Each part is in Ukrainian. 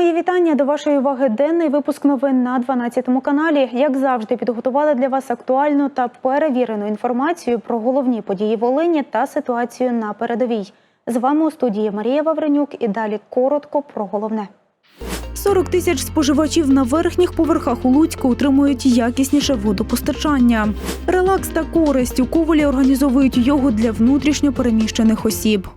Мої вітання до вашої уваги. Денний випуск новин на 12 каналі. Як завжди, підготували для вас актуальну та перевірену інформацію про головні події Волині та ситуацію на передовій. З вами у студії Марія Вавренюк. І далі коротко про головне. 40 тисяч споживачів на верхніх поверхах у Луцьку отримують якісніше водопостачання. Релакс та користь у Ковалі організовують йогу для внутрішньо переміщених осіб.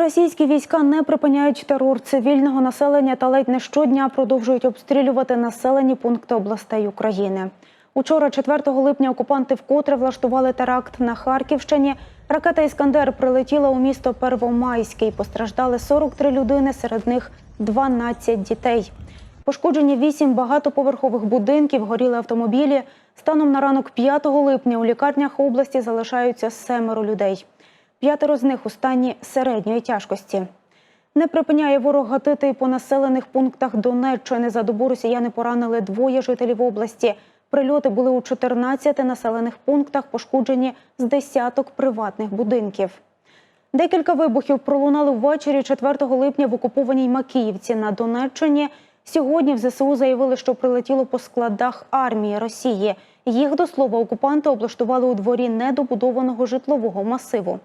Російські війська не припиняють терор цивільного населення та ледь не щодня продовжують обстрілювати населені пункти областей України. Учора, 4 липня, окупанти вкотре влаштували теракт на Харківщині. Ракета Іскандер прилетіла у місто Первомайське. Постраждали 43 людини, серед них 12 дітей. Пошкоджені 8 багатоповерхових будинків, горіли автомобілі. Станом на ранок 5 липня у лікарнях області залишаються семеро людей. П'ятеро з них у стані середньої тяжкості. Не припиняє ворог гатити по населених пунктах Донеччини. За добу росіяни поранили двоє жителів області. Прильоти були у 14 населених пунктах, пошкоджені з десяток приватних будинків. Декілька вибухів пролунали ввечері 4 липня в окупованій Макіївці на Донеччині. Сьогодні в ЗСУ заявили, що прилетіло по складах армії Росії. Їх до слова окупанти облаштували у дворі недобудованого житлового масиву.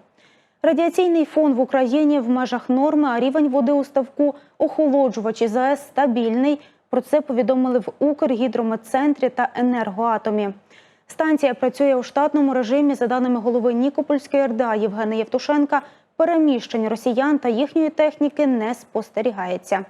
Радіаційний фон в Україні в межах норми, а рівень води у ставку охолоджувачі ЗАЕС стабільний. Про це повідомили в Укргідрометцентрі та енергоатомі. Станція працює у штатному режимі. За даними голови Нікопольської РДА Євгена Євтушенка, переміщень росіян та їхньої техніки не спостерігається.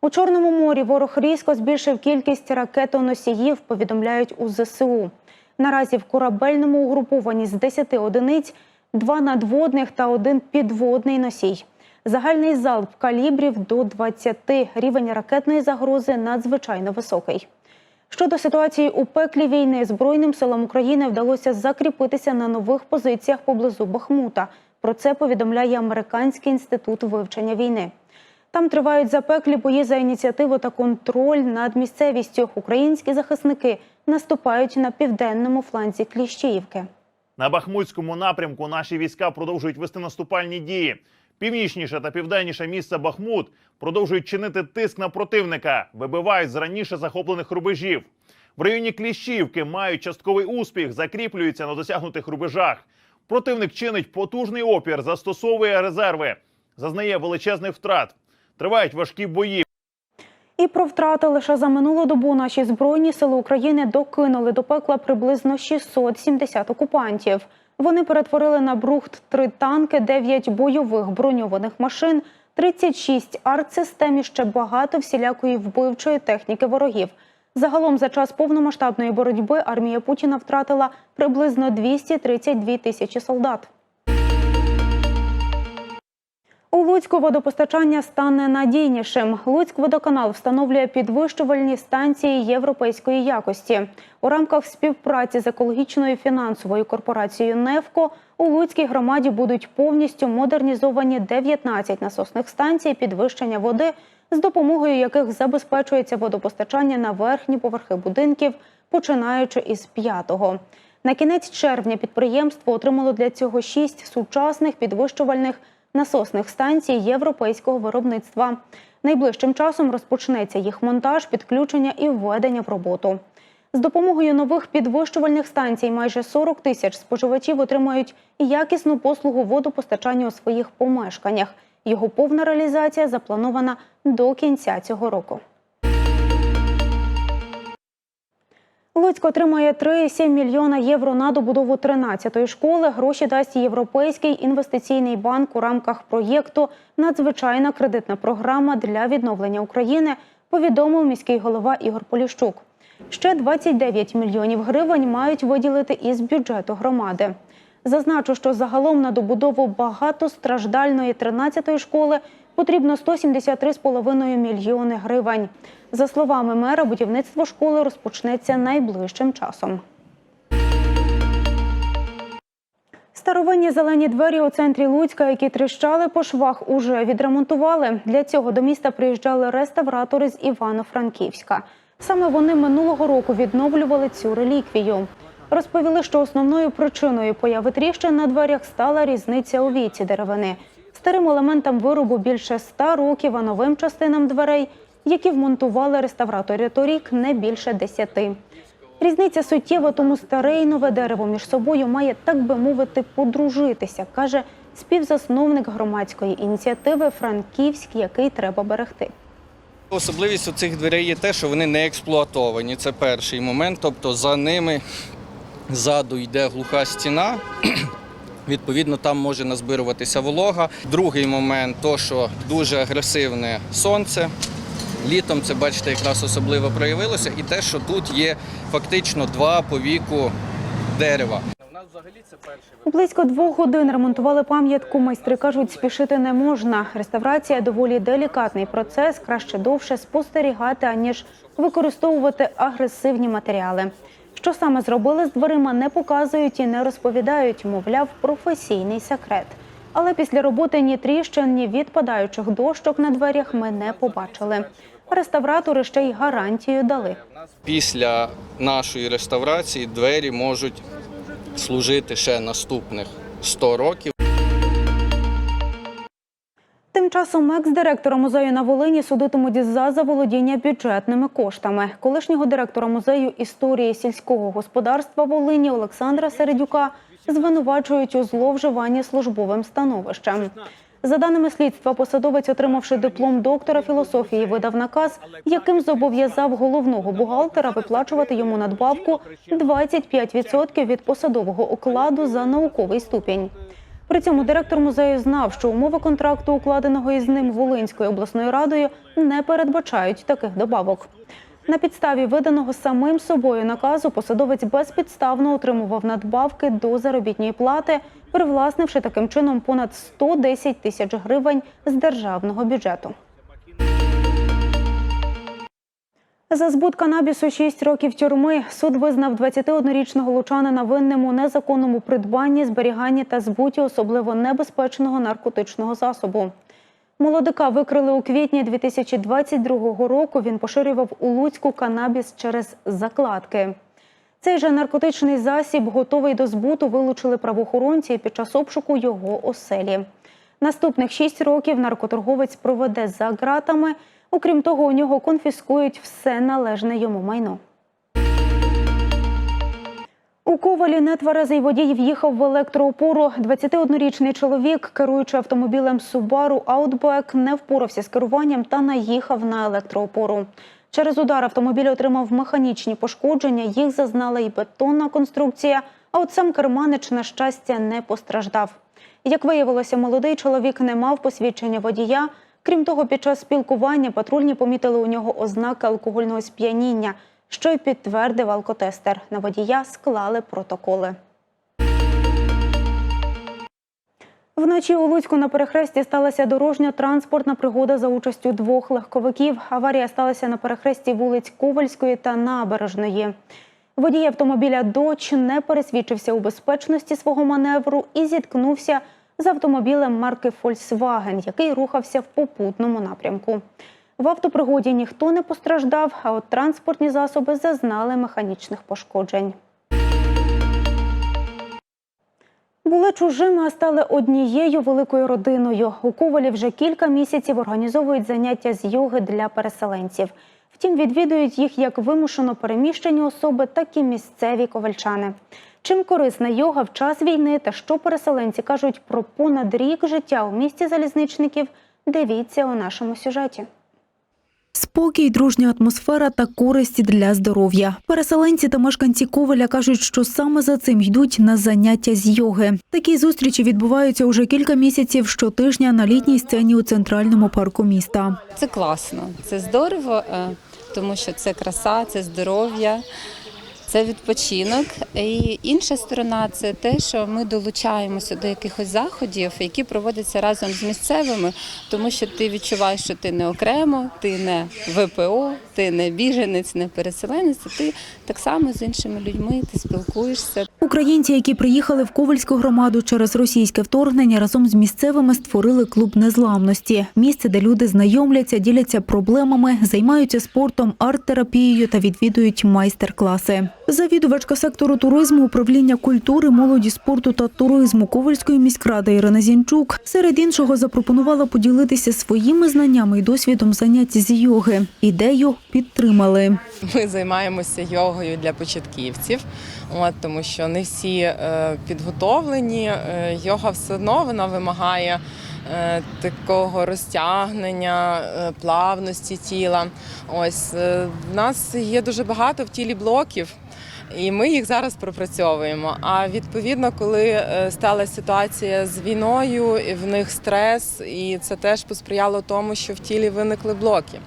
У Чорному морі ворог різко збільшив кількість ракетоносіїв, повідомляють у ЗСУ. Наразі в корабельному угрупованні з 10 одиниць два надводних та один підводний носій. Загальний залп калібрів до 20. Рівень ракетної загрози надзвичайно високий. Щодо ситуації у пеклі війни, Збройним силам України вдалося закріпитися на нових позиціях поблизу Бахмута. Про це повідомляє Американський інститут вивчення війни. Там тривають запеклі бої за ініціативу та контроль над місцевістю. Українські захисники наступають на південному фланзі Кліщіївки. На Бахмутському напрямку наші війська продовжують вести наступальні дії. Північніше та південніше місце Бахмут продовжують чинити тиск на противника, вибивають з раніше захоплених рубежів. В районі Кліщівки мають частковий успіх, закріплюються на досягнутих рубежах. Противник чинить потужний опір, застосовує резерви, зазнає величезних втрат. Тривають важкі бої. І про втрати лише за минулу добу наші збройні сили України докинули до пекла приблизно 670 окупантів. Вони перетворили на брухт три танки, 9 бойових броньованих машин, 36 артсистем і ще багато всілякої вбивчої техніки ворогів. Загалом за час повномасштабної боротьби армія Путіна втратила приблизно 232 тисячі солдат. У Луцьку водопостачання стане надійнішим. Луцькводоканал встановлює підвищувальні станції європейської якості. У рамках співпраці з екологічною фінансовою корпорацією «Нефко» у Луцькій громаді будуть повністю модернізовані 19 насосних станцій підвищення води, з допомогою яких забезпечується водопостачання на верхні поверхи будинків, починаючи із п'ятого. На кінець червня підприємство отримало для цього шість сучасних підвищувальних насосних станцій європейського виробництва. Найближчим часом розпочнеться їх монтаж, підключення і введення в роботу. З допомогою нових підвищувальних станцій майже 40 тисяч споживачів отримають якісну послугу водопостачання у своїх помешканнях. Його повна реалізація запланована до кінця цього року. Луцьк отримає 3,7 мільйона євро на добудову 13-ї школи. Гроші дасть Європейський інвестиційний банк у рамках проєкту Надзвичайна кредитна програма для відновлення України. Повідомив міський голова Ігор Поліщук. Ще 29 мільйонів гривень мають виділити із бюджету громади. Зазначу, що загалом на добудову багатостраждальної 13-ї школи потрібно 173,5 мільйони гривень. За словами мера, будівництво школи розпочнеться найближчим часом. Старовинні зелені двері у центрі Луцька, які тріщали по швах, уже відремонтували. Для цього до міста приїжджали реставратори з Івано-Франківська. Саме вони минулого року відновлювали цю реліквію. Розповіли, що основною причиною появи тріщин на дверях стала різниця у віці деревини. Старим елементам виробу більше ста років, а новим частинам дверей, які вмонтували реставратори торік, не більше десяти. Різниця суттєва, тому старе і нове дерево між собою має, так би мовити, подружитися, каже співзасновник громадської ініціативи Франківськ, який треба берегти. Особливість у цих дверей є те, що вони не експлуатовані. Це перший момент. Тобто за ними ззаду йде глуха стіна. Відповідно, там може назбируватися волога. Другий момент то, що дуже агресивне сонце. Літом це, бачите, якраз особливо проявилося. І те, що тут є фактично два по віку дерева. Взагалі це перший Близько двох годин ремонтували пам'ятку. Майстри кажуть, спішити не можна. Реставрація доволі делікатний процес. Краще довше спостерігати, аніж використовувати агресивні матеріали. Що саме зробили з дверима, не показують і не розповідають, мовляв, професійний секрет. Але після роботи ні тріщин, ні відпадаючих дощок на дверях ми не побачили. Реставратори ще й гарантію дали. Після нашої реставрації двері можуть служити ще наступних 100 років. Тим часом екс-директора музею на Волині судитимуть за заволодіння бюджетними коштами. Колишнього директора музею історії сільського господарства Волині Олександра Середюка звинувачують у зловживанні службовим становищем. За даними слідства, посадовець, отримавши диплом доктора філософії, видав наказ, яким зобов'язав головного бухгалтера виплачувати йому надбавку 25% від посадового окладу за науковий ступінь. При цьому директор музею знав, що умови контракту, укладеного із ним Волинською обласною радою, не передбачають таких добавок. На підставі виданого самим собою наказу посадовець безпідставно отримував надбавки до заробітної плати, привласнивши таким чином понад 110 тисяч гривень з державного бюджету. За збут канабісу 6 років тюрми суд визнав 21-річного лучанина винним у незаконному придбанні, зберіганні та збуті особливо небезпечного наркотичного засобу. Молодика викрили у квітні 2022 року. Він поширював у Луцьку канабіс через закладки. Цей же наркотичний засіб, готовий до збуту, вилучили правоохоронці під час обшуку його оселі. Наступних шість років наркоторговець проведе за ґратами. Окрім того, у нього конфіскують все належне йому майно. У Ковалі нетверезий водій в'їхав в електроопору. 21-річний чоловік, керуючи автомобілем Subaru Outback, не впорався з керуванням та наїхав на електроопору. Через удар автомобіль отримав механічні пошкодження. Їх зазнала і бетонна конструкція. А от сам керманич, на щастя, не постраждав. Як виявилося, молодий чоловік не мав посвідчення водія. Крім того, під час спілкування патрульні помітили у нього ознаки алкогольного сп'яніння, що й підтвердив алкотестер. На водія склали протоколи. Вночі у Луцьку на перехресті сталася дорожньо-транспортна пригода за участю двох легковиків. Аварія сталася на перехресті вулиць Ковальської та Набережної. Водій автомобіля «Доч» не пересвідчився у безпечності свого маневру і зіткнувся з автомобілем марки Volkswagen, який рухався в попутному напрямку. В автопригоді ніхто не постраждав, а от транспортні засоби зазнали механічних пошкоджень. Були чужими, а стали однією великою родиною. У Ковалі вже кілька місяців організовують заняття з йоги для переселенців. Втім, відвідують їх як вимушено переміщені особи, так і місцеві ковальчани. Чим корисна йога в час війни та що переселенці кажуть про понад рік життя у місті залізничників, дивіться у нашому сюжеті. Спокій, дружня атмосфера та користь для здоров'я. Переселенці та мешканці Ковеля кажуть, що саме за цим йдуть на заняття з йоги. Такі зустрічі відбуваються уже кілька місяців щотижня на літній сцені у центральному парку міста. Це класно, це здорово, е, тому що це краса, це здоров'я, це відпочинок. І інша сторона це те, що ми долучаємося до якихось заходів, які проводяться разом з місцевими, тому що ти відчуваєш, що ти не окремо, ти не ВПО, ти не біженець, не переселенець, ти так само з іншими людьми, ти спілкуєшся. Українці, які приїхали в Ковальську громаду через російське вторгнення, разом з місцевими створили клуб незламності. Місце, де люди знайомляться, діляться проблемами, займаються спортом, арт-терапією та відвідують майстер-класи. Завідувачка сектору туризму, управління культури, молоді, спорту та туризму Ковальської міськради Ірина Зінчук серед іншого запропонувала поділитися своїми знаннями і досвідом занять з йоги. Ідею підтримали. Ми займаємося йогою для початківців, от, тому що не всі е, підготовлені. Е, йога все одно вона вимагає е, такого розтягнення, плавності тіла. Ось в нас є дуже багато в тілі блоків. І ми їх зараз пропрацьовуємо. А відповідно, коли сталася ситуація з війною, в них стрес, і це теж посприяло тому, що в тілі виникли блоки.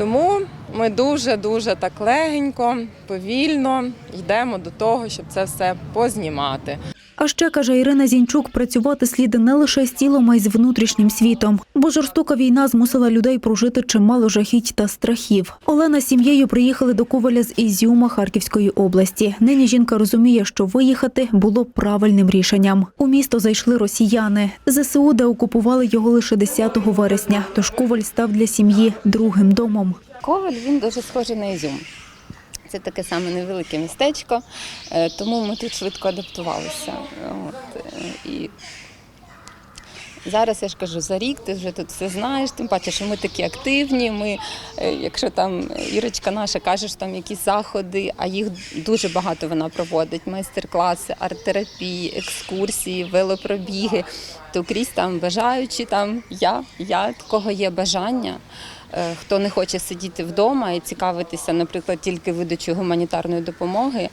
Тому ми дуже дуже так легенько, повільно йдемо до того, щоб це все познімати. А ще каже Ірина Зінчук, працювати слід не лише з тілом, а й з внутрішнім світом. Бо жорстока війна змусила людей прожити чимало жахіть та страхів. Олена з сім'єю приїхали до Коваля з Ізюма Харківської області. Нині жінка розуміє, що виїхати було правильним рішенням. У місто зайшли росіяни. ЗСУ де окупували його лише 10 вересня. Тож Коваль став для сім'ї другим домом. Коваль він дуже схожий на Ізюм. Це таке саме невелике містечко, е, тому ми тут швидко адаптувалися. От, е, і зараз я ж кажу, за рік ти вже тут все знаєш, тим паче, що ми такі активні. Ми, е, якщо там Ірочка наша каже, що там якісь заходи, а їх дуже багато вона проводить: майстер-класи, арт-терапії, екскурсії, велопробіги, то крізь там бажаючи, там я, я, кого є бажання. Е, Хто не хоче сидіти вдома і цікавитися, наприклад, тільки видачою гуманітарної допомоги, е,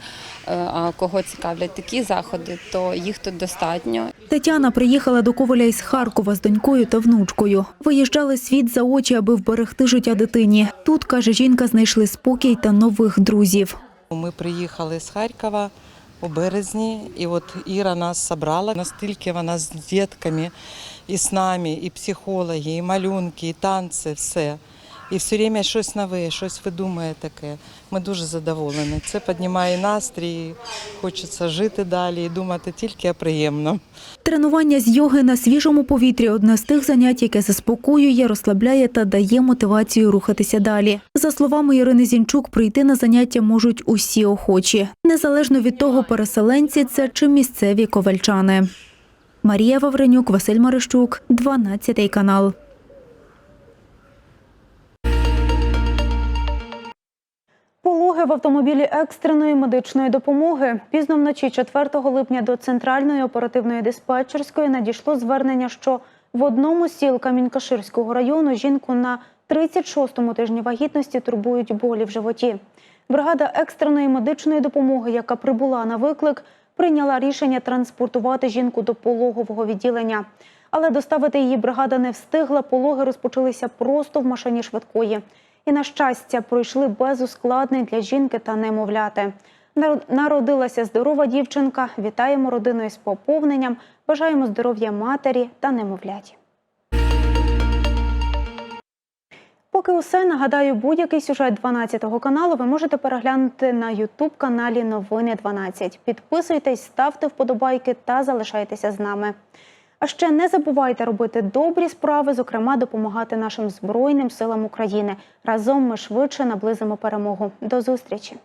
а кого цікавлять такі заходи, то їх тут достатньо. Тетяна приїхала до Коваля із Харкова з донькою та внучкою. Виїжджали світ за очі, аби вберегти життя дитині. Тут, каже жінка, знайшли спокій та нових друзів. Ми приїхали з Харкова у березні, і от Іра нас зібрала. Настільки вона з дітками, і з нами, і психологи, і малюнки, і танці, все. І все время щось нове, щось видумує таке. Ми дуже задоволені. Це піднімає настрій, хочеться жити далі і думати тільки приємно. Тренування з йоги на свіжому повітрі одне з тих занять, яке заспокоює, розслабляє та дає мотивацію рухатися далі. За словами Ірини Зінчук, прийти на заняття можуть усі охочі, незалежно від того, переселенці це чи місцеві ковальчани. Марія Вавренюк, Василь Марищук, 12 канал. Пологи в автомобілі екстреної медичної допомоги. Пізно вночі 4 липня до центральної оперативної диспетчерської надійшло звернення, що в одному з сіл Камінькаширського району жінку на 36-му тижні вагітності турбують болі в животі. Бригада екстреної медичної допомоги, яка прибула на виклик, прийняла рішення транспортувати жінку до пологового відділення. Але доставити її бригада не встигла. Пологи розпочалися просто в машині швидкої. І, на щастя, пройшли без ускладнень для жінки та немовляти. Народилася здорова дівчинка. Вітаємо родину із поповненням. Бажаємо здоров'я матері та немовляті. Поки усе нагадаю, будь-який сюжет 12 каналу ви можете переглянути на Ютуб каналі Новини 12. Підписуйтесь, ставте вподобайки та залишайтеся з нами. А ще не забувайте робити добрі справи, зокрема допомагати нашим збройним силам України. Разом ми швидше наблизимо перемогу. До зустрічі!